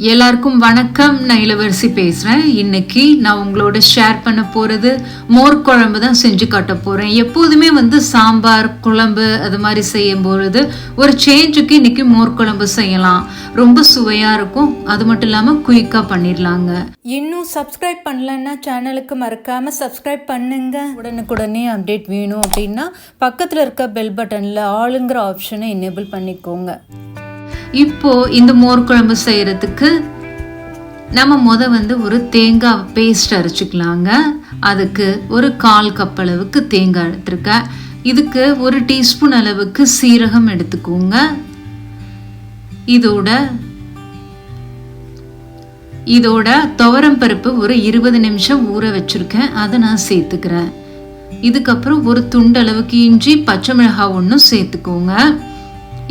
எல்லாருக்கும் வணக்கம். நான் இளவரசி பேசுகிறேன் இன்னைக்கு நான் உங்களோட ஷேர் பண்ண போகிறது மோர் குழம்பு தான் செஞ்சு காட்ட போகிறேன் எப்போதுமே வந்து சாம்பார் குழம்பு அது மாதிரி செய்யும் பொழுது ஒரு சேஞ்சுக்கு இன்னைக்கு மோர் குழம்பு செய்யலாம். ரொம்ப சுவையாக இருக்கும். அது மட்டும் இல்லாமல் குயிக்காக பண்ணிடலாங்க இன்னும் சப்ஸ்கிரைப் பண்ணலன்னா சேனலுக்கு மறக்காமல் சப்ஸ்கிரைப் பண்ணுங்க. உடனுக்குடனே அப்டேட் வேணும் அப்படின்னா பக்கத்தில் இருக்க பெல் பட்டனில் ஆளுங்கிற ஆப்ஷனை எனேபிள் பண்ணிக்கோங்க. இப்போ இந்த மோர் குழம்பு செய்கிறதுக்கு நம்ம முத வந்து ஒரு தேங்காய் பேஸ்ட் அரைச்சிக்கலாங்க. அதுக்கு ஒரு கால் கப் அளவுக்கு தேங்காய் எடுத்திருக்கேன். இதுக்கு ஒரு டீஸ்பூன் அளவுக்கு சீரகம் எடுத்துக்கோங்க. இதோட இதோட துவரம் பருப்பு ஒரு இருபது நிமிஷம் ஊற வச்சுருக்கேன். அதை நான் சேர்த்துக்கிறேன். இதுக்கப்புறம் ஒரு துண்டு அளவுக்கு இஞ்சி பச்சை மிளகாய் ஒன்றும் சேர்த்துக்கோங்க.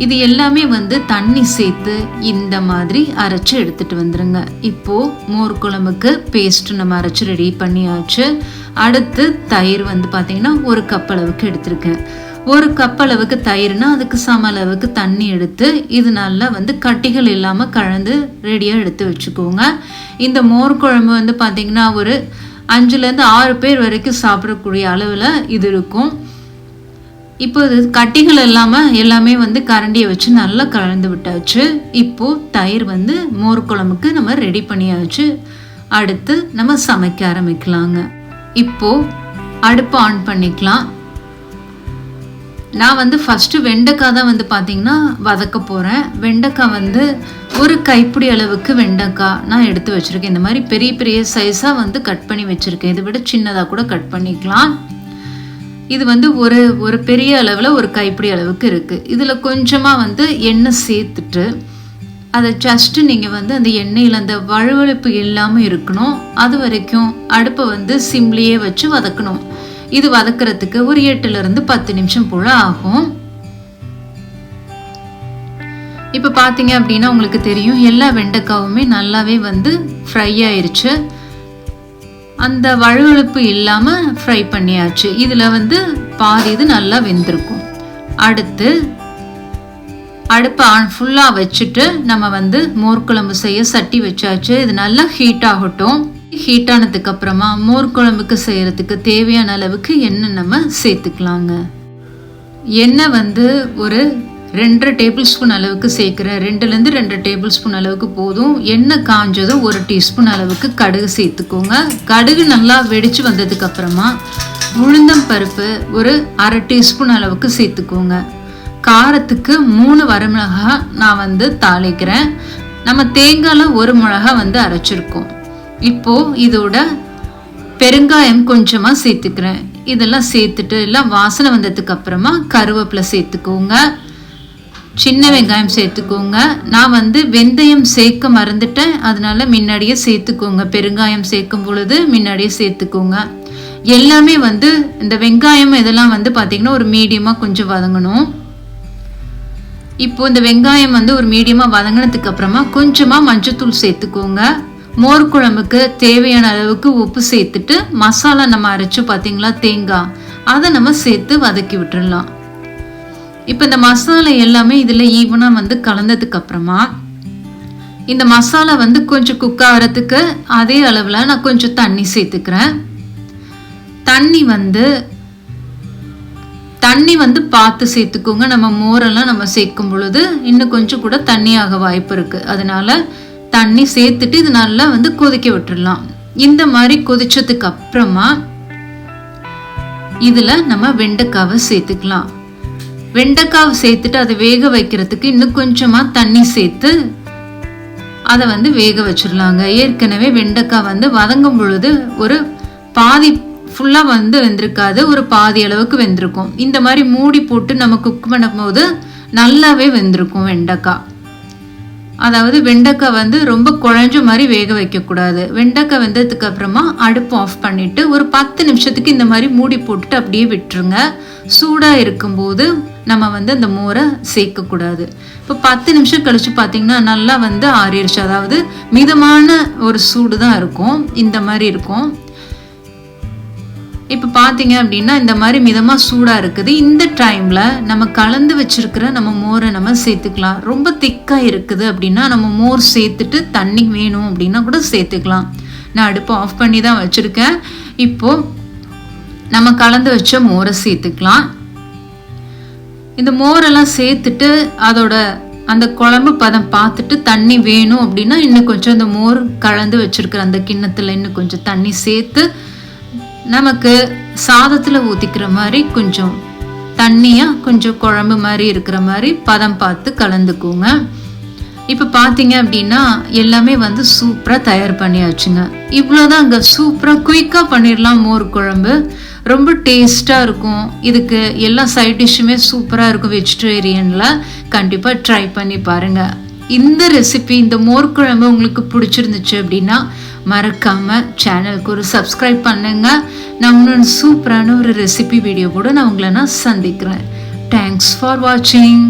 இது எல்லாமே வந்து தண்ணி சேர்த்து இந்த மாதிரி அரைச்சி எடுத்துட்டு வந்துருங்க. இப்போ மோர் குழம்புக்கு பேஸ்ட் நம்ம அரைச்சி ரெடி பண்ணியாச்சு. அடுத்து தயிர் வந்து பார்த்தீங்கன்னா ஒரு கப் அளவுக்கு எடுத்திருக்கேன். ஒரு கப் அளவுக்கு தயிர்னா அதுக்கு சம அளவுக்கு தண்ணி எடுத்து இது நல்லா வந்து கட்டிகள் இல்லாமல் கலந்து ரெடியாக எடுத்து வச்சுக்கோங்க. இந்த மோர் குழம்பு வந்து பார்த்தீங்கன்னா ஒரு அஞ்சுலேருந்து ஆறு பேர் வரைக்கும் சாப்பிடக்கூடிய அளவில் இது இருக்கும். இப்போ இது கட்டிகள் இல்லாமல் எல்லாமே வந்து கரண்டியை வச்சு நல்லா கலந்து விட்டாச்சு. இப்போது தயிர் வந்து மோர் குழம்புக்கு நம்ம ரெடி பண்ணியாச்சு. அடுத்து நம்ம சமைக்க ஆரம்பிக்கலாங்க. இப்போது அடுப்பு ஆன் பண்ணிக்கலாம். நான் வந்து ஃபஸ்ட்டு வெண்டைக்காய் தான் வந்து பார்த்தீங்கன்னா வதக்க போகிறேன் வெண்டைக்காய் வந்து ஒரு கைப்பிடி அளவுக்கு வெண்டைக்காய் நான் எடுத்து வச்சுருக்கேன். இந்த மாதிரி பெரிய பெரிய சைஸாக வந்து கட் பண்ணி வச்சுருக்கேன். இதை விட சின்னதாக கூட கட் பண்ணிக்கலாம். இது வந்து ஒரு ஒரு பெரிய அளவில் ஒரு கைப்பிடி அளவுக்கு இருக்குது இதில் கொஞ்சமாக வந்து எண்ணெய் சேர்த்துட்டு அதை ஜஸ்ட்டு நீங்கள் வந்து அந்த எண்ணெயில் அந்த வழுவழுப்பு இல்லாமல் இருக்கணும். அது வரைக்கும் அடுப்பை வந்து சிம்லேயே வச்சு வதக்கணும். இது வதக்கிறதுக்கு ஒரு எட்டுலேருந்து பத்து நிமிஷம் போல் ஆகும். இப்போ பார்த்தீங்க அப்படின்னா உங்களுக்கு தெரியும் எல்லா வெண்டைக்காவுமே நல்லாவே வந்து ஃப்ரை ஆயிடுச்சு அந்த வழுவழுப்பு இல்லாமல் ஃப்ரை பண்ணியாச்சு. இதில் வந்து பாதி இது நல்லா வெந்திருக்கும். அடுத்து அடுப்பை ஆன் ஃபுல்லாக வச்சுட்டு நம்ம வந்து மோர்குழம்பு செய்ய சட்டி வச்சாச்சு. இது நல்லா ஹீட் ஆகட்டும். ஹீட் ஆனதுக்கு அப்புறமா மோர் செய்கிறதுக்கு தேவையான அளவுக்கு எண்ணெய் நம்ம சேர்த்துக்கலாங்க. எண்ணெய் வந்து ஒரு ரெண்டரை டேபிள் ஸ்பூன் அளவுக்கு சேர்க்குறேன் ரெண்டுலேருந்து ரெண்டு டேபிள் ஸ்பூன் அளவுக்கு போதும். எண்ணெய் காஞ்சதும் ஒரு டீஸ்பூன் அளவுக்கு கடுகு சேர்த்துக்கோங்க. கடுகு நல்லா வெடிச்சு வந்ததுக்கு அப்புறமா உளுந்தம் பருப்பு ஒரு அரை டீஸ்பூன் அளவுக்கு சேர்த்துக்கோங்க. காரத்துக்கு மூணு வரமிளகா நான் வந்து தாளிக்கிறேன். நம்ம தேங்காயில் ஒரு மிளகா வந்து அரைச்சிருக்கோம். இப்போ இதோட பெருங்காயம் கொஞ்சமாக சேர்த்துக்கிறேன். இதெல்லாம் சேர்த்துட்டு எல்லாம் வாசனை வந்ததுக்கு அப்புறமா கருவேப்பிலை சேர்த்துக்கோங்க. சின்ன வெங்காயம் சேர்த்துக்கோங்க. நான் வந்து வெந்தயம் சேர்க்க மறந்துட்டேன். அதனால முன்னாடியே சேர்த்துக்கோங்க. பெருங்காயம் சேர்க்கும் பொழுது முன்னாடியே சேர்த்துக்கோங்க. எல்லாமே வந்து இந்த வெங்காயம் இதெல்லாம் வந்து பார்த்திங்கன்னா ஒரு மீடியமாக கொஞ்சம் வதங்கணும். இப்போ இந்த வெங்காயம் வந்து ஒரு மீடியமாக வதங்கினதுக்கு அப்புறமா கொஞ்சமாக மஞ்சத்தூள் சேர்த்துக்கோங்க. மோர் குழம்புக்கு தேவையான அளவுக்கு உப்பு சேர்த்துட்டு மசாலா நம்ம அரைச்சு பார்த்தீங்களா தேங்காய். அதை நம்ம சேர்த்து வதக்கி விட்டுடலாம் இப்போ இந்த மசாலா எல்லாமே இதில் ஈவனாக வந்து கலந்ததுக்கு அப்புறமா இந்த மசாலா வந்து கொஞ்சம் குக் ஆகிறதுக்கு அதே அளவில் நான் கொஞ்சம் தண்ணி சேர்த்துக்கிறேன். தண்ணி வந்து தண்ணி வந்து பார்த்து சேர்த்துக்கோங்க. நம்ம மோரெல்லாம் நம்ம சேர்க்கும் பொழுது இன்னும் கொஞ்சம் கூட தண்ணியாக வாய்ப்பு இருக்குது அதனால தண்ணி சேர்த்துட்டு இது நல்லா வந்து கொதிக்க விட்டுடலாம் இந்த மாதிரி கொதிச்சதுக்கு அப்புறமா இதில் நம்ம வெண்டைக்காவை சேர்த்துக்கலாம். வெண்டைக்காவை சேர்த்துட்டு அதை வேக வைக்கிறதுக்கு இன்னும் கொஞ்சமா தண்ணி சேர்த்து அதை வந்து வேக வச்சிடலாங்க. ஏற்கனவே வெண்டைக்காய் வந்து வதங்கும் பொழுது ஒரு பாதி ஃபுல்லாக வந்து வெந்திருக்காது. ஒரு பாதி அளவுக்கு வெந்திருக்கும். இந்த மாதிரி மூடி போட்டு நம்ம குக் பண்ணும்போது நல்லாவே வெந்திருக்கும் வெண்டைக்காய். அதாவது வெண்டைக்காய் வந்து ரொம்ப குழஞ்ச மாதிரி வேக வைக்கக்கூடாது. வெண்டைக்காய் வெந்ததுக்கு அப்புறமா அடுப்பு ஆஃப் பண்ணிட்டு ஒரு பத்து நிமிஷத்துக்கு இந்த மாதிரி மூடி போட்டுட்டு அப்படியே விட்டுருங்க. சூடாக இருக்கும்போது நம்ம வந்து அந்த மோரை சேர்க்கக்கூடாது. இப்போ பத்து நிமிஷம் கழிச்சு பார்த்தீங்கன்னா நல்லா வந்து ஆறிடுச்சு அதாவது மிதமான ஒரு சூடு தான் இருக்கும். இந்த மாதிரி இருக்கும். இப்போ பார்த்தீங்க அப்படின்னா இந்த மாதிரி மிதமாக சூடாக இருக்குது. இந்த டைமில் நம்ம கலந்து வச்சிருக்கிற நம்ம மோரை நம்ம சேர்த்துக்கலாம். ரொம்ப திக்காக இருக்குது அப்படின்னா நம்ம மோர் சேர்த்துட்டு தண்ணி வேணும் அப்படின்னா கூட சேர்த்துக்கலாம். நான் அடுப்பு ஆஃப் பண்ணி தான் வச்சுருக்கேன். இப்போது நம்ம கலந்து வச்ச மோரை சேர்த்துக்கலாம். இந்த மோரெல்லாம் சேர்த்துட்டு அதோட அந்த குழம்பு பதம் பார்த்துட்டு தண்ணி வேணும் அப்படின்னா இன்னும் கொஞ்சம் அந்த மோர் கலந்து வச்சுருக்கிற அந்த கிண்ணத்தில் இன்னும் கொஞ்சம் தண்ணி சேர்த்து நமக்கு சாதத்தில் ஊற்றிக்கிற மாதிரி கொஞ்சம் தண்ணியாக கொஞ்சம் குழம்பு மாதிரி இருக்கிற மாதிரி பதம் பார்த்து கலந்துக்குங்க. இப்போ பார்த்தீங்க அப்படின்னா எல்லாமே வந்து சூப்பராக தயார் பண்ணியாச்சுங்க. இவ்வளோதான் அங்கே சூப்பராக குயிக்காக பண்ணிடலாம் மோர் குழம்பு. ரொம்ப டேஸ்ட்டாக இருக்கும். இதுக்கு எல்லா சைட் டிஷ்ஷுமே சூப்பராக இருக்கும். வெஜிடேரியனில் கண்டிப்பாக ட்ரை பண்ணி பாருங்கள் இந்த ரெசிபி இந்த மோர் குழம்பு உங்களுக்கு பிடிச்சிருந்துச்சு அப்படின்னா மறக்காமல் சேனலுக்கு ஒரு சப்ஸ்கிரைப் பண்ணுங்க. நான் இன்னொன்று சூப்பரான ஒரு ரெசிபி வீடியோ கூட நான் உங்களை நான் சந்திக்கிறேன். தேங்க்ஸ் ஃபார் வாட்சிங்